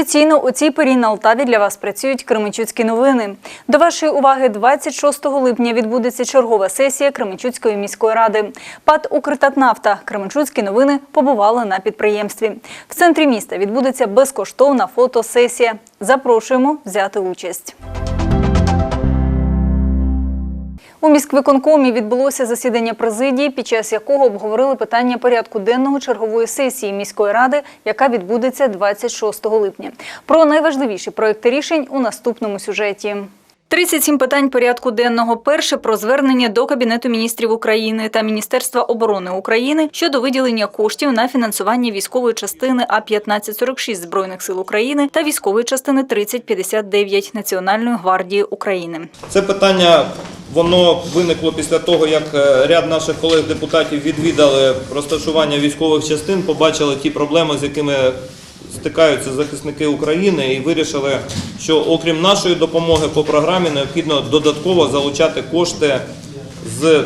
Традиційно у цій порі на Алтаві для вас працюють Кременчуцькі новини. До вашої уваги 26 липня відбудеться чергова сесія Кременчуцької міської ради. ПАД «Укртатнафта» Кременчуцькі новини побували на підприємстві. В центрі міста відбудеться безкоштовна фотосесія. Запрошуємо взяти участь. У міськвиконкомі відбулося засідання президії, під час якого обговорили питання порядку денного чергової сесії міської ради, яка відбудеться 26 липня. Про найважливіші проекти рішень у наступному сюжеті. 37 питань порядку денного. Перше про звернення до Кабінету міністрів України та Міністерства оборони України щодо виділення коштів на фінансування військової частини А-1546 Збройних сил України та військової частини 3059 Національної гвардії України. Це питання воно виникло після того, як е, ряд наших колег-депутатів відвідали розташування військових частин, побачили ті проблеми, з якими стикаються захисники України, і вирішили, що окрім нашої допомоги по програмі необхідно додатково залучати кошти з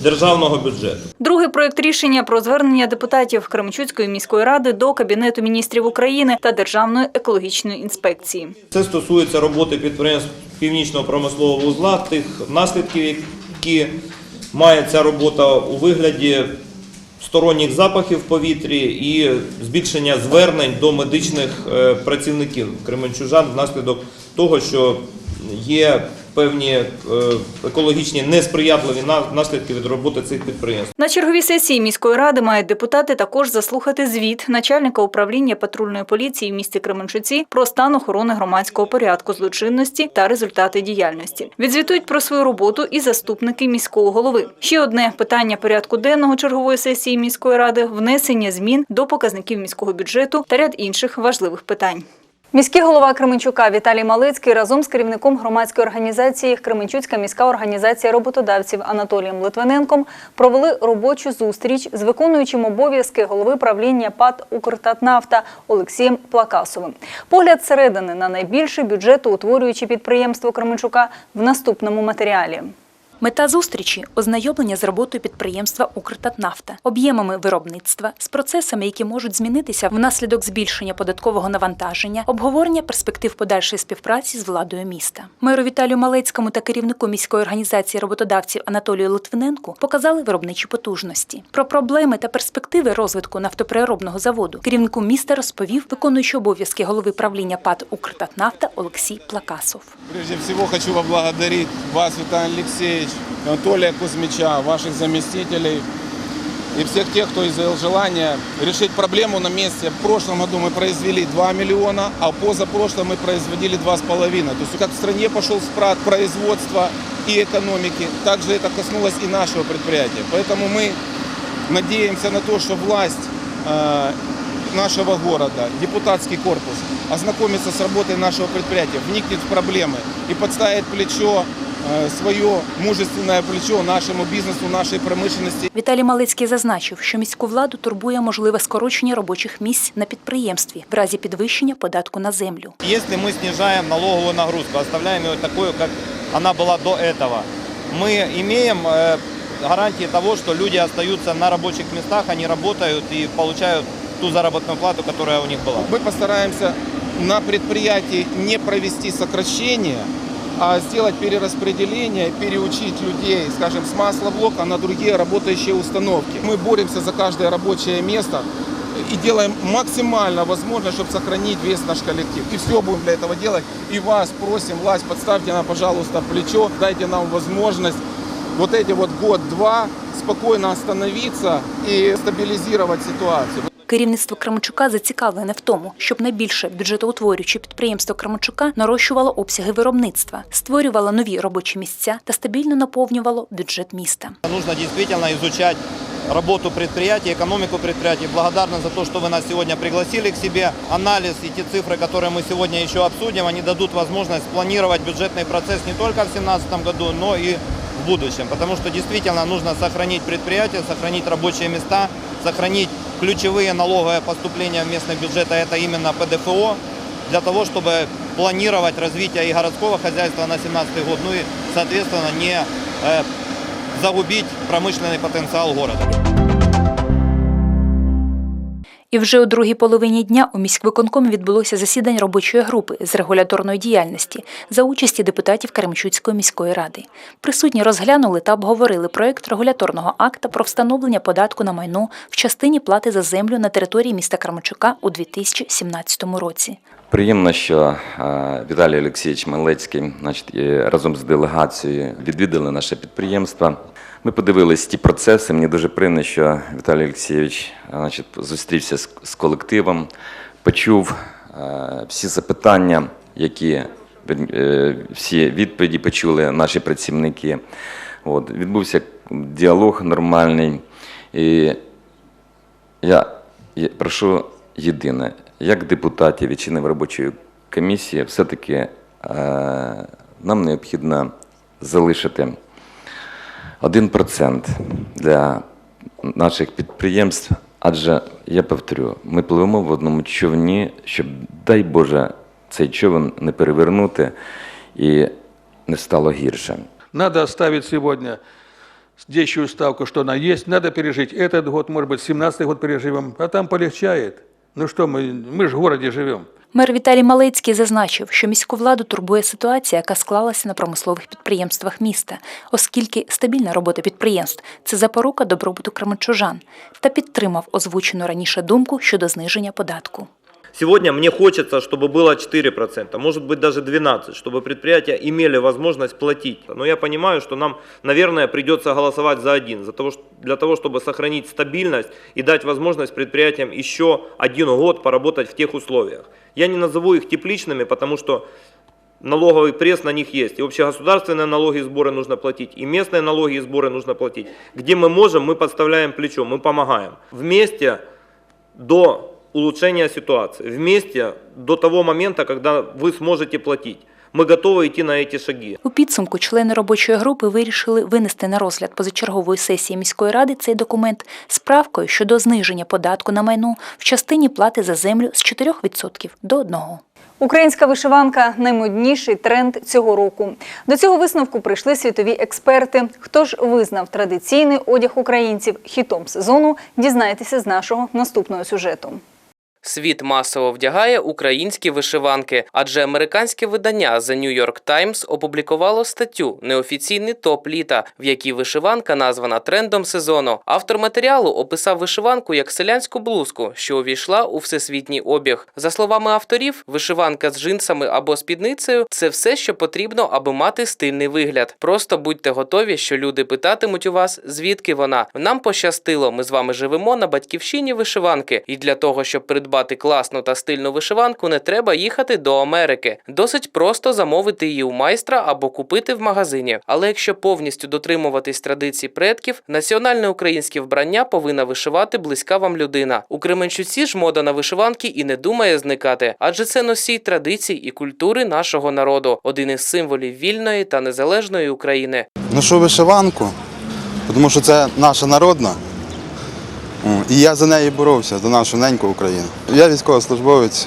державного бюджету. Другий проект рішення про звернення депутатів Кременчуцької міської ради до Кабінету міністрів України та Державної екологічної інспекції. Це стосується роботи підприємств північного промислового вузла, тих наслідків, які має ця робота у вигляді сторонніх запахів в повітрі і збільшення звернень до медичних е, працівників кременчужан внаслідок того, що є певні е, екологічні несприятливі на- наслідки від роботи цих підприємств. На черговій сесії міської ради мають депутати також заслухати звіт начальника управління патрульної поліції в місті Кременчуці про стан охорони громадського порядку, злочинності та результати діяльності. Відзвітують про свою роботу і заступники міського голови. Ще одне питання порядку денного чергової сесії міської ради внесення змін до показників міського бюджету та ряд інших важливих питань. Міський голова Кременчука Віталій Малицький разом з керівником громадської організації Кременчуцька міська організація роботодавців Анатолієм Литвиненком провели робочу зустріч з виконуючим обов'язки голови правління ПАД «Укртатнафта» Олексієм Плакасовим. Погляд зсередини на найбільше бюджетоутворююче підприємство Кременчука в наступному матеріалі. Мета зустрічі ознайомлення з роботою підприємства Укртатнафта, об'ємами виробництва, з процесами, які можуть змінитися внаслідок збільшення податкового навантаження, обговорення перспектив подальшої співпраці з владою міста. Меру Віталію Малецькому та керівнику міської організації роботодавців Анатолію Литвиненку показали виробничі потужності. Про проблеми та перспективи розвитку нафтопереробного заводу керівнику міста розповів виконуючий обов'язки голови правління ПАД Укртатнафта Олексій Плакасов. Прежде всего хочу поблагодарить вас, Виталий Алексеевич, Анатолия Кузьмича, ваших заместителей и всех тех, кто изъявил желание решить проблему на месте. В прошлом году мы произвели 2 миллиона, а позапрошлом мы производили 2,5. То есть как в стране пошел спрат производства и экономики, также это коснулось и нашего предприятия. Поэтому мы надеемся на то, что власть э, нашего города, депутатский корпус, ознакомится с работой нашего предприятия, вникнет в проблемы и подставит плечо, э, свое мужественное плечо нашему бизнесу, нашей промышленности. Віталій Малицький зазначив, що міську владу турбує можливе скорочення робочих місць на підприємстві в разі підвищення податку на землю. Если мы снижаем налоговую нагрузку, оставляем ее такой, как она была до этого, мы имеем э, гарантии того, что люди остаются на рабочих местах, они работают и получают ту заработную плату, которая у них была. Мы постараемся на предприятии не провести сокращение, а сделать перераспределение, переучить людей, скажем, с маслоблока на другие работающие установки. Мы боремся за каждое рабочее место и делаем максимально возможно, чтобы сохранить весь наш коллектив. И все будем для этого делать. И вас просим, власть, подставьте нам, пожалуйста, плечо, дайте нам возможность вот эти вот год-два спокойно остановиться и стабилизировать ситуацию. Керівництво Кременчука зацікавлене в тому, щоб найбільше бюджетоутворююче підприємство Кременчука нарощувало обсяги виробництва, створювало нові робочі місця та стабільно наповнювало бюджет міста. Нужно действительно изучать работу предприятия, экономику предприятия. Благодарны за то, что вы нас сегодня пригласили к себе. Анализ и те цифры, которые мы сегодня еще обсудим, они дадут возможность планировать бюджетный процесс не только в 2017 году, но и в будущем. Потому что действительно нужно сохранить предприятие, сохранить рабочие места, сохранить ключевые налоговые поступления в местный бюджет, а это именно ПДФО, для того, чтобы планировать развитие и городского хозяйства на 2017 год, ну и, соответственно, не э, загубить промышленный потенциал города. І вже у другій половині дня у міськвиконкомі відбулося засідання робочої групи з регуляторної діяльності за участі депутатів Кременчуцької міської ради. Присутні розглянули та обговорили проект регуляторного акта про встановлення податку на майно в частині плати за землю на території міста Кременчука у 2017 році. Приємно, що е, Віталій Олексійович Малецький значить, разом з делегацією відвідали наше підприємство. Ми подивились ті процеси. Мені дуже приємно, що Віталій Олексійович е, значить, зустрівся з, з колективом, почув е, всі запитання, які е, всі відповіді почули наші працівники. От, відбувся діалог нормальний. І я, я прошу єдине, як депутатів і членів робочої комісії, все-таки е, нам необхідно залишити 1% для наших підприємств, адже я повторю, ми пливемо в одному човні, щоб, дай Боже, цей човен не перевернути і не стало гірше. Надо оставить сегодня действующую ставку, что она есть. Надо пережить этот год, может быть, 17 год переживем, а там полегчает. Ну що, ми, ми ж в городе живем. Мер Віталій Малецький зазначив, що міську владу турбує ситуація, яка склалася на промислових підприємствах міста, оскільки стабільна робота підприємств це запорука добробуту кременчужан, та підтримав озвучену раніше думку щодо зниження податку. Сегодня мне хочется, чтобы было 4%, может быть даже 12%, чтобы предприятия имели возможность платить. Но я понимаю, что нам, наверное, придется голосовать за один, за того, для того, чтобы сохранить стабильность и дать возможность предприятиям еще один год поработать в тех условиях. Я не назову их тепличными, потому что налоговый пресс на них есть. И общегосударственные налоги и сборы нужно платить, и местные налоги и сборы нужно платить. Где мы можем, мы подставляем плечо, мы помогаем. Вместе до улучшения ситуации, вместе до того момента, когда вы сможете платить. Мы готовы идти на эти шаги. У підсумку члени робочої групи вирішили винести на розгляд позачергової сесії міської ради цей документ з правкою щодо зниження податку на майно в частині плати за землю з 4% до 1%. Українська вишиванка наймодніший тренд цього року. До цього висновку прийшли світові експерти. Хто ж визнав традиційний одяг українців хітом сезону? Дізнайтеся з нашого наступного сюжету. Світ масово вдягає українські вишиванки, адже американське видання The New York Times опублікувало статтю Неофіційний топ літа, в якій вишиванка названа трендом сезону. Автор матеріалу описав вишиванку як селянську блузку, що увійшла у всесвітній обіг. За словами авторів, вишиванка з джинсами або спідницею це все, що потрібно, аби мати стильний вигляд. Просто будьте готові, що люди питатимуть у вас, звідки вона. Нам пощастило. Ми з вами живемо на батьківщині вишиванки, і для того, щоб придбати класну та стильну вишиванку, не треба їхати до Америки. Досить просто замовити її у майстра або купити в магазині. Але якщо повністю дотримуватись традицій предків, національне українське вбрання повинна вишивати близька вам людина. У Кременчуці ж мода на вишиванки і не думає зникати, адже це носій традицій і культури нашого народу, один із символів вільної та незалежної України. Ношу вишиванку, тому що це наша народна. І я за неї боровся, за нашу неньку Україну. Я військовослужбовець,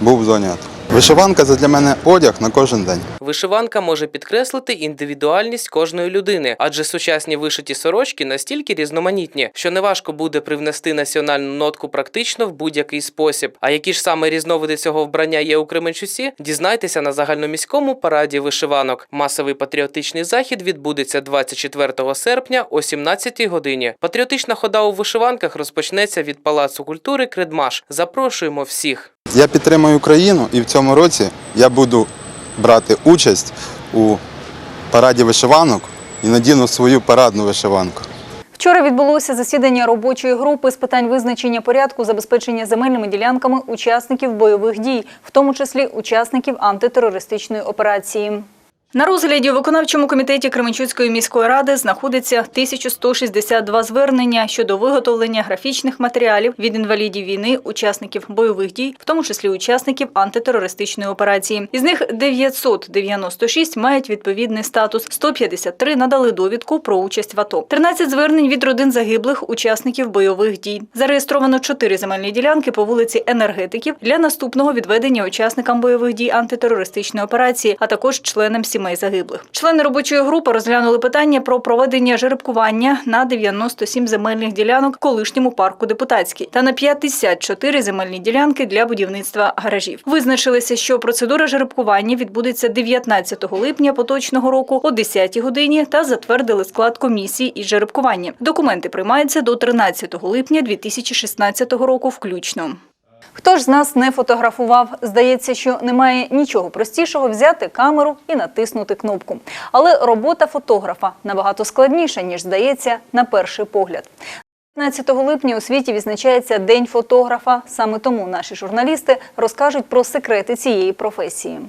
був в зоні АТО. Вишиванка це для мене одяг на кожен день. Вишиванка може підкреслити індивідуальність кожної людини, адже сучасні вишиті сорочки настільки різноманітні, що неважко буде привнести національну нотку практично в будь-який спосіб. А які ж саме різновиди цього вбрання є у Кременчуці? Дізнайтеся на загальноміському параді вишиванок. Масовий патріотичний захід відбудеться 24 серпня о 17 годині. Патріотична хода у вишиванках розпочнеться від Палацу культури Кредмаш. Запрошуємо всіх. Я підтримую Україну і в цьому році я буду брати участь у параді вишиванок і надіну свою парадну вишиванку. Вчора відбулося засідання робочої групи з питань визначення порядку забезпечення земельними ділянками учасників бойових дій, в тому числі учасників антитерористичної операції. На розгляді у виконавчому комітеті Кременчуцької міської ради знаходиться 1162 звернення щодо виготовлення графічних матеріалів від інвалідів війни, учасників бойових дій, в тому числі учасників антитерористичної операції. Із них 996 мають відповідний статус, 153 надали довідку про участь в АТО. 13 звернень від родин загиблих учасників бойових дій. Зареєстровано 4 земельні ділянки по вулиці енергетиків для наступного відведення учасникам бойових дій антитерористичної операції, а також членам сімей сімей загиблих. Члени робочої групи розглянули питання про проведення жеребкування на 97 земельних ділянок колишньому парку депутатський та на 54 земельні ділянки для будівництва гаражів. Визначилися, що процедура жеребкування відбудеться 19 липня поточного року о 10 годині та затвердили склад комісії із жеребкування. Документи приймаються до 13 липня 2016 року включно. Хто ж з нас не фотографував? Здається, що немає нічого простішого взяти камеру і натиснути кнопку. Але робота фотографа набагато складніша, ніж здається на перший погляд. 15 липня у світі відзначається День фотографа. Саме тому наші журналісти розкажуть про секрети цієї професії.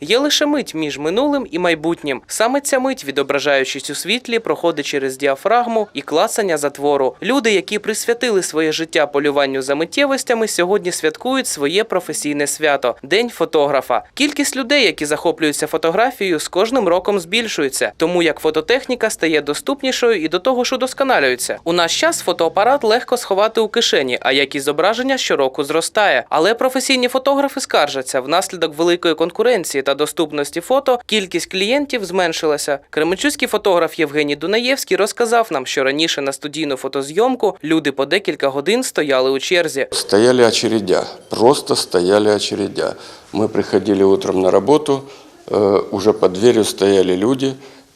Є лише мить між минулим і майбутнім. Саме ця мить, відображаючись у світлі, проходить через діафрагму і клацання затвору. Люди, які присвятили своє життя полюванню за миттєвостями, сьогодні святкують своє професійне свято День фотографа. Кількість людей, які захоплюються фотографією, з кожним роком збільшується, тому як фототехніка стає доступнішою і до того ж удосконалюється. У наш час фотоапарат легко сховати у кишені, а якість зображення щороку зростає. Але професійні фотографи скаржаться внаслідок великої конкуренції та доступності фото. Кількість клієнтів зменшилася. Кременчуцький фотограф Євгеній Дунаєвський розказав нам, що раніше на студійну фотозйомку люди по декілька годин стояли у черзі. Стояли очередя, просто стояли очередя. Мы приходили утром на работу, э, уже под дверью стояли люди,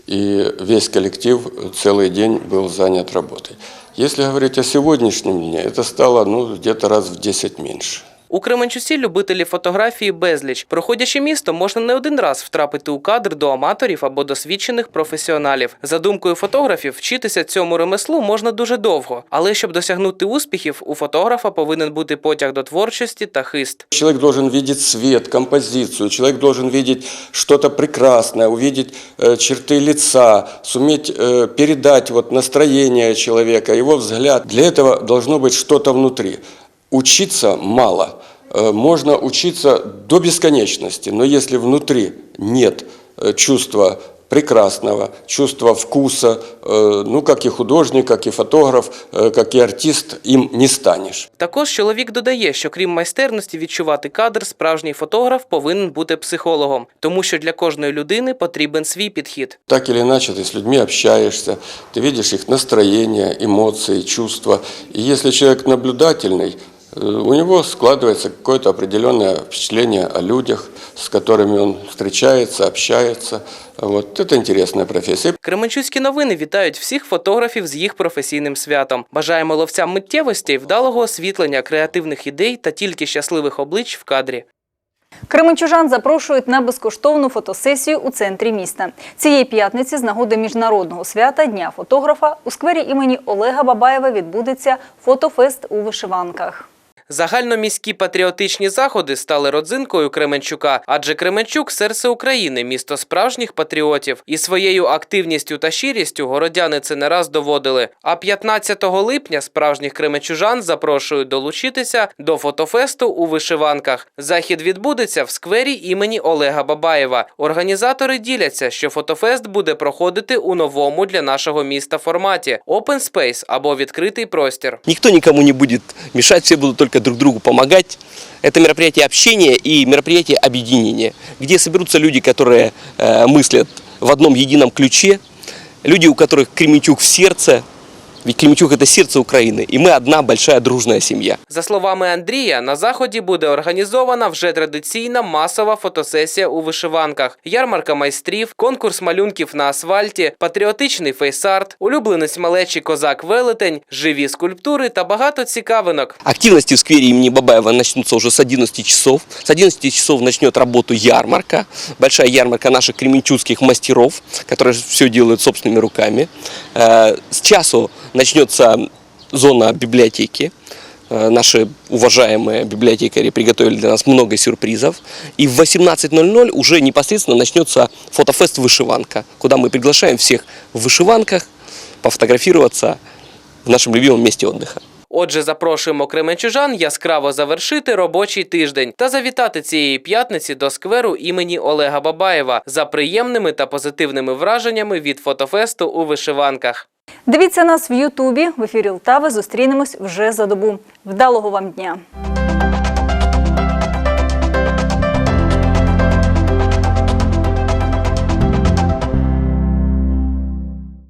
и весь коллектив целый день был занят работой. Если говорить о сегодняшнем дне, это стало ну, где-то раз в 10 меньше. У Кременчуці любителів фотографії безліч. Проходячи місто, можна не один раз втрапити у кадр до аматорів або досвідчених професіоналів. За думкою фотографів, вчитися цьому ремеслу можна дуже довго, але щоб досягнути успіхів, у фотографа повинен бути потяг до творчості та хист. Человек должен видеть цвет, композицию, человек должен видеть что-то прекрасное, увидеть э, черты лица, суметь э, передать вот настроение человека, его взгляд. Для этого должно быть что-то внутри. Учиться мало. Э, Можно учиться до бесконечности, но если внутри нет э, чувства прекрасного, чувства вкуса, э, ну, как и художник, как и фотограф, э, как и артист, им не станешь. Також чоловік додає, що крім майстерності відчувати кадр, справжній фотограф повинен бути психологом, тому що для кожної людини потрібен свій підхід. Так или иначе, ты с людьми общаешься, ты видишь их настроение, эмоции, чувства. И если человек наблюдательный, э, у него складывается какое-то определенное впечатление о людях, с которыми он встречается, общается. Вот. Это интересная профессия. Кременчуцькі новини вітають всіх фотографів з їх професійним святом. Бажаємо ловцям миттєвостей, вдалого освітлення, креативних ідей та тільки щасливих облич в кадрі. Кременчужан запрошують на безкоштовну фотосесію у центрі міста. Цієї п'ятниці з нагоди міжнародного свята Дня фотографа у сквері імені Олега Бабаєва відбудеться фотофест у вишиванках. Загальноміські патріотичні заходи стали родзинкою Кременчука, адже Кременчук серце України, місто справжніх патріотів. І своєю активністю та щирістю городяни це не раз доводили. А 15 липня справжніх кременчужан запрошують долучитися до фотофесту у вишиванках. Захід відбудеться в сквері імені Олега Бабаєва. Організатори діляться, що фотофест буде проходити у новому для нашого міста форматі Open Space або відкритий простір. Никто никому не будет мешать, все будут только друг другу помогать. Это мероприятие общения и мероприятие объединения, где соберутся люди, которые э, мыслят в одном едином ключе, люди, у которых Кременчук в сердце, ведь Кременчук это сердце Украины, и мы одна большая дружная семья. За словами Андрія, на заході буде організована вже традиційна масова фотосесія у вишиванках, ярмарка майстрів, конкурс малюнків на асфальті, патріотичний фейс-арт, улюбленець малечі козак Велетень, живі скульптури та багато цікавинок. Активности в сквере имени Бабаева начнутся уже с 11 часов. С 11 часов начнет работу ярмарка, большая ярмарка наших кременчуцких мастеров, которые все делают собственными руками. Э, С часу начнется зона библиотеки. Э, Наши уважаемые библиотекари приготовили для нас много сюрпризов. И в 18.00 уже непосредственно начнется фотофест «Вышиванка», куда мы приглашаем всех в вышиванках пофотографироваться в нашем любимом месте отдыха. Отже, запрошуємо кременчужан яскраво завершити робочий тиждень та завітати цієї п'ятниці до скверу імені Олега Бабаєва за приємними та позитивними враженнями від фотофесту у вишиванках. Дивіться нас в Ютубі. В ефірі Лтави зустрінемось вже за добу. Вдалого вам дня!